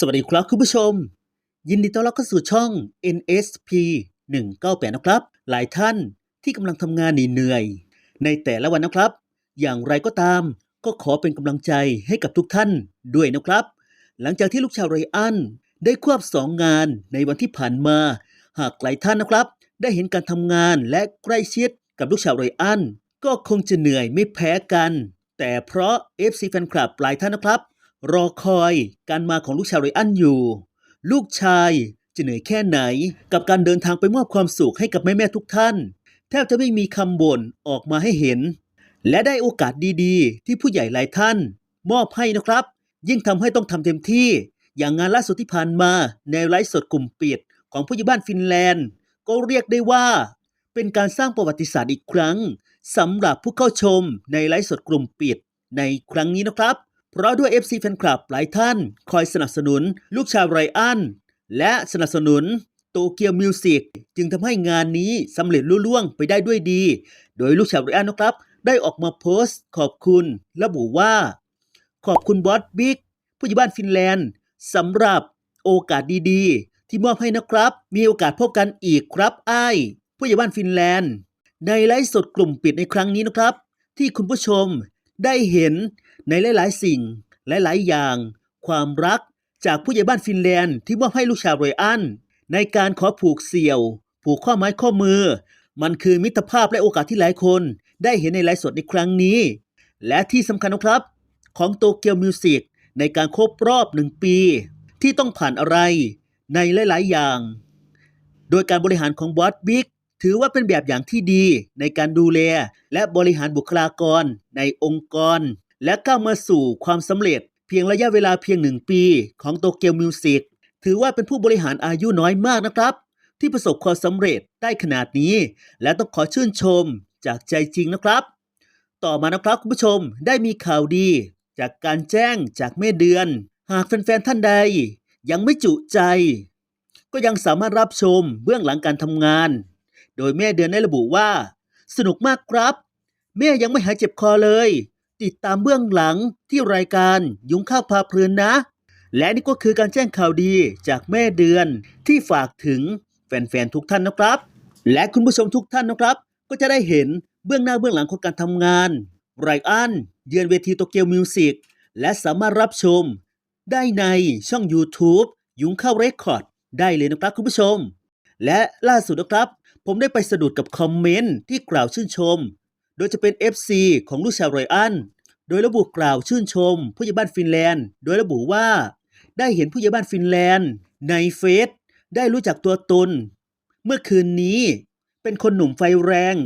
สวัสดีครับคุณผู้ชม ยินดีต้อนรับเข้าสู่ช่อง NSP 198 นะครับ หลายท่านที่กำลังทำงานเหนื่อย ในแต่ละวันนะครับ อย่างไรก็ตาม ก็ขอเป็นกำลังใจให้กับทุกท่านด้วยนะครับ หลังจากที่ลูกชาวไรอันได้ควบสองงานในวันที่ผ่านมา หากหลายท่านนะครับ ได้เห็นการทำงานและใกล้ชิดกับลูกชาวไรอันก็คงจะเหนื่อยไม่แพ้กัน แต่เพราะ FC แฟนคลับหลายท่านนะครับ รอคอยการมาของลูกชาวไรอันอยู่ ลูกชายจะเหนื่อยแค่ไหน กับการเดินทางไปมอบความสุขให้กับแม่ๆทุกท่าน แทบจะไม่มีคำบ่นออกมาให้เห็น และได้โอกาสดีๆ ที่ผู้ใหญ่หลายท่าน มอบให้นะครับ ยิ่งทำให้ต้องทำเต็มที่ อย่างงานล่าสุดที่ผ่านมาในไลฟ์สดกลุ่มปิดของผู้ใหญ่บ้านฟินแลนด์ ก็เรียกได้ว่า เป็นการสร้างประวัติศาสตร์อีกครั้งสำหรับผู้เข้าชมในไลฟ์สดกลุ่มปิดในครั้งนี้นะครับ เพราะด้วย FC แฟนคลับหลายท่านคอยสนับสนุนลูกชาวไรอัน และสนับสนุนโตเกียวมิวสิกจึงทำให้งานนี้สำเร็จลุล่วงไปได้ด้วยดี โดยลูกชาวไรอันนะครับ ได้ออกมาโพสต์ขอบคุณระบุว่า ขอบคุณบอสบิ๊กผู้ใหญ่บ้านฟินแลนด์สำหรับโอกาสดีๆ ที่มอบให้นะครับ มีโอกาสพบกันอีกครับไอ้ผู้ใหญ่บ้านฟินแลนด์ ในไลฟ์สดกลุ่มปิดในครั้งนี้นะครับ ที่คุณผู้ชมได้เห็น ในหลายๆ สิ่งหลายๆ อย่าง ความรักจากผู้ใหญ่บ้านฟินแลนด์ที่มอบให้ลูกชาวไรอัน ในการขอผูกเสี่ยว ผูกข้อไม้ข้อมือ มันคือมิตรภาพและโอกาสที่หลายคนได้เห็นในไลฟ์สดในครั้งนี้ และที่สำคัญนะครับ ของโตเกียวมิวสิกในการครบรอบหนึ่งปี ที่ต้องผ่านอะไรในหลาย ๆ อย่าง โดยการบริหารของบอสบิ๊กถือว่าเป็นแบบอย่างที่ดีในการดูแลและบริหารบุคลากรในองค์กร และก้าวมาสู่ความสำเร็จเพียงระยะเวลาเพียงหนึ่งปีของโตเกียวมิวสิกถือว่าเป็นผู้บริหารอายุน้อยมากนะครับ ที่ประสบความสำเร็จได้ขนาดนี้ และต้องขอชื่นชมจากใจจริงนะครับ ต่อมานะครับคุณผู้ชมได้มีข่าวดี จากการแจ้งจากแม่เดือน หากแฟนๆท่านใด ยังไม่จุใจ ก็ยังสามารถรับชมเบื้องหลังการทำงาน โดยแม่เดือนได้ระบุว่า สนุกมากครับ แม่ยังไม่หายเจ็บคอเลย ติดตามเบื้องหลังที่รายการยุงข้าวพาเพลินนะ และนี่ก็คือการแจ้งข่าวดีจากแม่เดือนที่ฝากถึงแฟนๆทุกท่านนะครับ และคุณผู้ชมทุกท่านนะครับ ก็จะได้เห็นเบื้องหน้าเบื้องหลังของการทำงานไรอันเยือนเวทีโตเกียวมิวสิกและสามารถรับชม ได้ในช่อง YouTube ยุงข้าวเรคคอร์ดได้เลยนะครับคุณผู้ชม และล่าสุดนะครับ ผมได้ไปสะดุดกับคอมเมนต์ที่กล่าวชื่นชม โดยจะเป็น FC ของลูกชาวไรอัน โดยระบุกล่าวชื่นชมผู้ใหญ่บ้านฟินแลนด์ โดยระบุว่า ได้เห็นผู้ใหญ่บ้านฟินแลนด์ ในเฟซได้รู้จักตัวตน เมื่อคืนนี้เป็นคนหนุ่มไฟแรง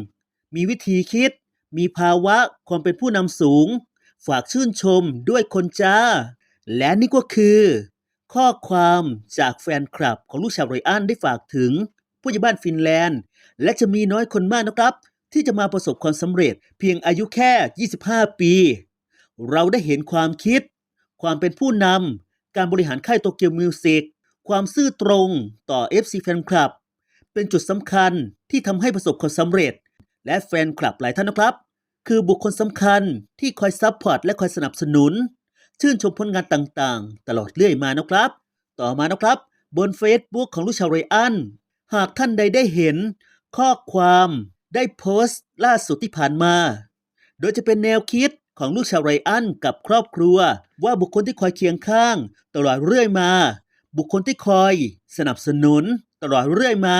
มีวิธีคิด มีภาวะความเป็นผู้นำสูง ฝากชื่นชมด้วยคนจ้า และนี่ก็คือ ข้อความจากแฟนคลับของลูกชาวไรอันได้ฝากถึงผู้ใหญ่บ้านฟินแลนด์ และจะมีน้อยคนมากนะครับ ที่จะมาประสบความสำเร็จเพียงอายุแค่ 25 ปี เราได้เห็นความคิด ความเป็นผู้นำการบริหารค่ายโตเกียวมิวสิกความซื่อตรงต่อ FC แฟนคลับ เป็นจุดสำคัญที่ทำให้ประสบความสำเร็จ และแฟนคลับหลายท่านนะครับ คือบุคคลสำคัญที่คอยซัพพอร์ตและคอยสนับสนุน ชื่นชมผลงานต่างๆ ตลอดเรื่อยมานะครับ ต่อมานะครับ บน Facebook ของลูกชาวไรอัน หากท่านใดได้เห็นข้อความ ได้โพสต์ล่าสุดที่ผ่านมา โดยจะเป็นแนวคิดของลูกชาวไรอันกับครอบครัว ว่าบุคคลที่คอยเคียงข้าง ตลอดเรื่อยมา บุคคลที่คอยสนับสนุน ตลอดเรื่อยมา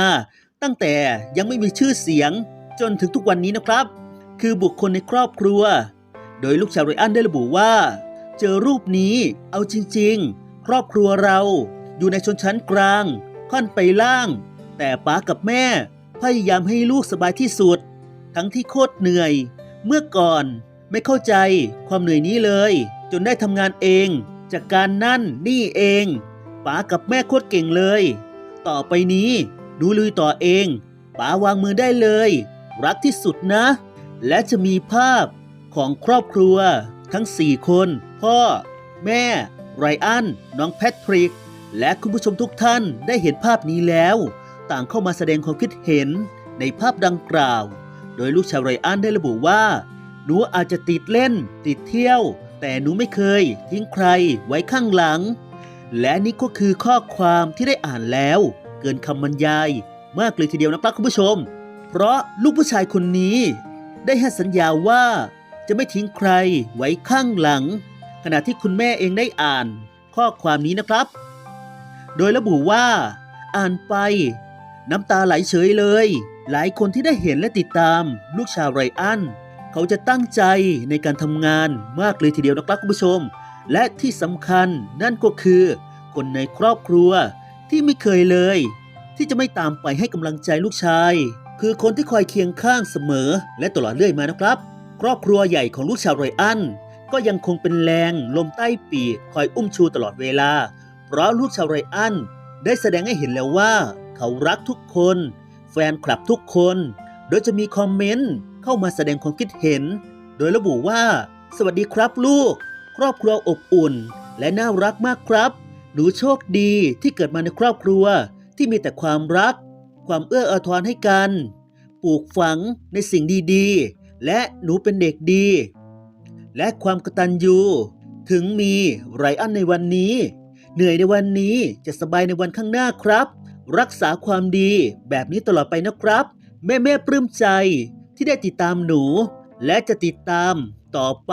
ตั้งแต่ยังไม่มีชื่อเสียง จนถึงทุกวันนี้นะครับ คือบุคคลในครอบครัว โดยลูกชาวไรอันได้ระบุว่า เจอรูปนี้เอาจริง ๆ ครอบครัวเราอยู่ในชนชั้นกลาง ค่อนไปล่าง แต่ป้ากับแม่ พยายามให้ลูกสบายที่สุด ทั้งที่โคตรเหนื่อย เมื่อก่อนไม่เข้าใจความเหนื่อยนี้เลย จนได้ทำงานเอง จากการนั่นนี่เองป๋ากับแม่โคตรเก่งเลย ต่อไปนี้หนูลุยต่อเองป๋าวางมือได้เลย รักที่สุดนะ และจะมีภาพของครอบครัว ทั้ง4คน พ่อ แม่ ไรอัน น้องแพทริก และคุณผู้ชมทุกท่านได้เห็นภาพนี้แล้ว ต่างเข้ามาแสดงความคิดเห็นในภาพดังกล่าว โดยลูกชาวไรอันได้ระบุว่า หนูอาจจะติดเล่น ติดเที่ยว แต่หนูไม่เคย ทิ้งใครไว้ข้างหลัง และนี่ก็คือข้อความที่ได้อ่านแล้ว เกินคำบรรยาย มากเลยทีเดียวนะครับคุณผู้ชม เพราะลูกผู้ชายคนนี้ ได้ให้สัญญาว่าจะไม่ทิ้งใครไว้ข้างหลัง ขณะที่คุณแม่เองได้อ่าน ข้อความนี้นะครับ โดยระบุว่า อ่านไป น้ำตาไหลเฉยเลย หลายคนที่ได้เห็นและติดตามลูกชาวไรอัน เขาจะตั้งใจในการทำงานมากเลยทีเดียวนะครับคุณผู้ชม และที่สำคัญนั่นก็คือ คนในครอบครัวที่ไม่เคยเลย ที่จะไม่ตามไปให้กำลังใจลูกชาย คือคนที่คอยเคียงข้างเสมอและตลอดเรื่อยมานะครับ ครอบครัวใหญ่ของลูกชาวไรอัน ก็ยังคงเป็นแรงลมใต้ปีกคอยอุ้มชูตลอดเวลา เพราะลูกชาวไรอันได้แสดงให้เห็นแล้วว่า เขารักทุกคน แฟนคลับทุกคน โดยจะมีคอมเมนต์เข้ามาแสดงความคิดเห็น โดยระบุว่า สวัสดีครับลูก ครอบครัวอบอุ่น และน่ารักมากครับ หนูโชคดีที่เกิดมาในครอบครัวที่มีแต่ความรัก ความเอื้ออาทรให้กัน ปลูกฝังในสิ่งดีๆ และหนูเป็นเด็กดี และความกตัญญูถึงมีไรอันในวันนี้ เหนื่อยในวันนี้จะสบายในวันข้างหน้าครับ รักษาความดีแบบนี้ตลอดไปนะครับ แม่แม่ๆปลื้มใจที่ได้ติดตามหนู และจะติดตามต่อไป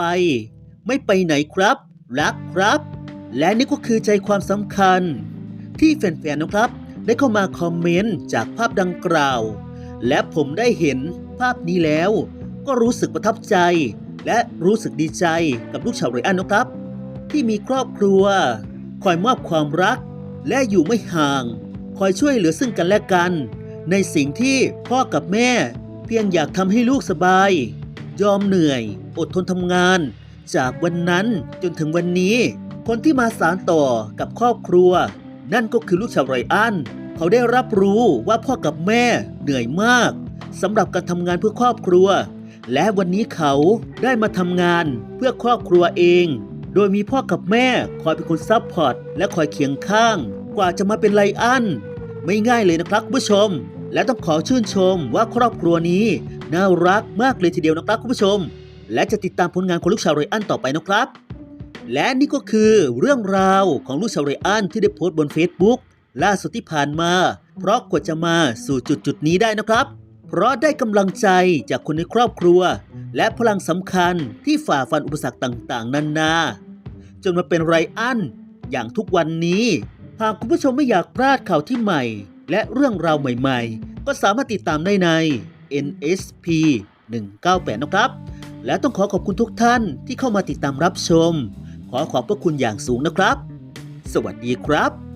ไม่ไปไหนครับ รักครับ และนี่ก็คือใจความสำคัญ ที่แฟนๆนะครับ ได้เข้ามาคอมเมนต์จากภาพดังกล่าว และผมได้เห็นภาพนี้แล้ว ก็รู้สึกประทับใจ และรู้สึกดีใจกับลูกชาวไรอันนะครับ ที่มีครอบครัว คอยมอบความรัก และอยู่ไม่ห่าง คอยช่วยเหลือซึ่งกันและกัน ในสิ่งที่พ่อกับแม่ เพียงอยากทำให้ลูกสบาย ยอมเหนื่อย อดทนทำงาน จากวันนั้นจนถึงวันนี้ คนที่มาสารต่อกับครอบครัว นั่นก็คือลูกชาวไรอันเขาได้รับรู้ว่าพ่อกับแม่เหนื่อยมากสำหรับการทำงานเพื่อครอบครัว และวันนี้เขาได้มาทำงานเพื่อครอบครัวเอง โดยมีพ่อกับแม่คอยเป็นคนซัพพอร์ตและคอยเคียงข้าง กว่าจะมาเป็นไลอัน ไม่ง่ายเลยนะครับคุณผู้ชม และต้องขอชื่นชมว่าครอบครัวนี้ น่ารักมากเลยทีเดียวนะครับคุณผู้ชม และจะติดตามผลงานของลูกชาวไรอันต่อไปนะครับ และนี่ก็คือเรื่องราวของลูกชาวไรอันที่ได้โพสต์บน Facebook ล่าสุดที่ผ่านมา เพราะกว่าจะมาสู่จุดจุดนี้ได้นะครับ เพราะได้กำลังใจจากคนในครอบครัว และพลังสำคัญที่ฝ่าฟันอุปสรรคต่างๆ นานาจนมาเป็นไรอันอย่างทุกวันนี้ หากคุณผู้ชมไม่อยากพลาดข่าวที่ใหม่ และเรื่องราวใหม่ๆ ก็สามารถติดตามได้ใน NSP 198 นะครับ และต้องขอขอบคุณทุกท่านที่เข้ามาติดตามรับชม ขอขอบพระคุณอย่างสูงนะครับ สวัสดีครับ